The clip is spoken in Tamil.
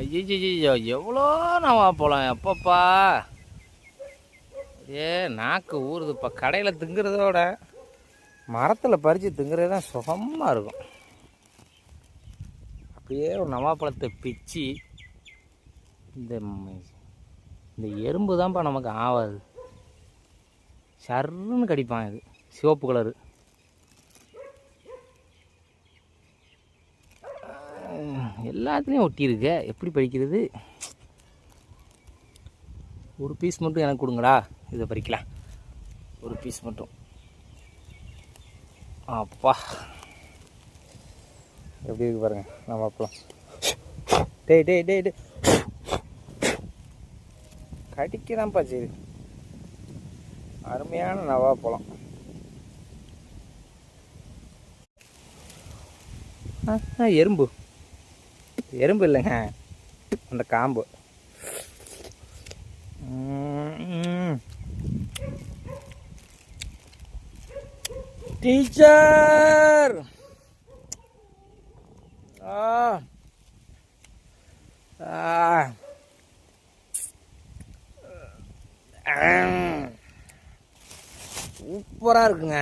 ஐயோ எவ்வளோ நவா போகலாம் எப்பப்பா? ஏ நாக்கு ஊறுதுப்பா கடையில் திங்கிறதோட மரத்தில் பறித்து திங்கிறது தான் சுகமாக இருக்கும். அப்படியே ஒரு நவாப்பழத்தை பிச்சு இந்த இந்த எறும்பு தான்ப்பா நமக்கு ஆவாது. சருன்னு கடிப்பான் இது சிவப்பு கலரு. எல்லாத்துலேயும் ஒட்டியிருக்க. எப்படி பறிக்கிறது? ஒரு பீஸ் மட்டும் எனக்கு கொடுங்கடா. இதை பறிக்கலாம். ஒரு பீஸ் மட்டும். அப்பா. எப்படி இருக்கு பாருங்க. நம்ம அப்பளம் டேய் டேய் டேய் டே கடிக்கதான்ப்பா சரி அருமையான நவாப்பழம் ஆ ஆ, எறும்பு. எறும்பு இல்லைங்க. அந்த காம்பு. டீச்சர்! ஆ. சூப்பராக இருக்குங்க.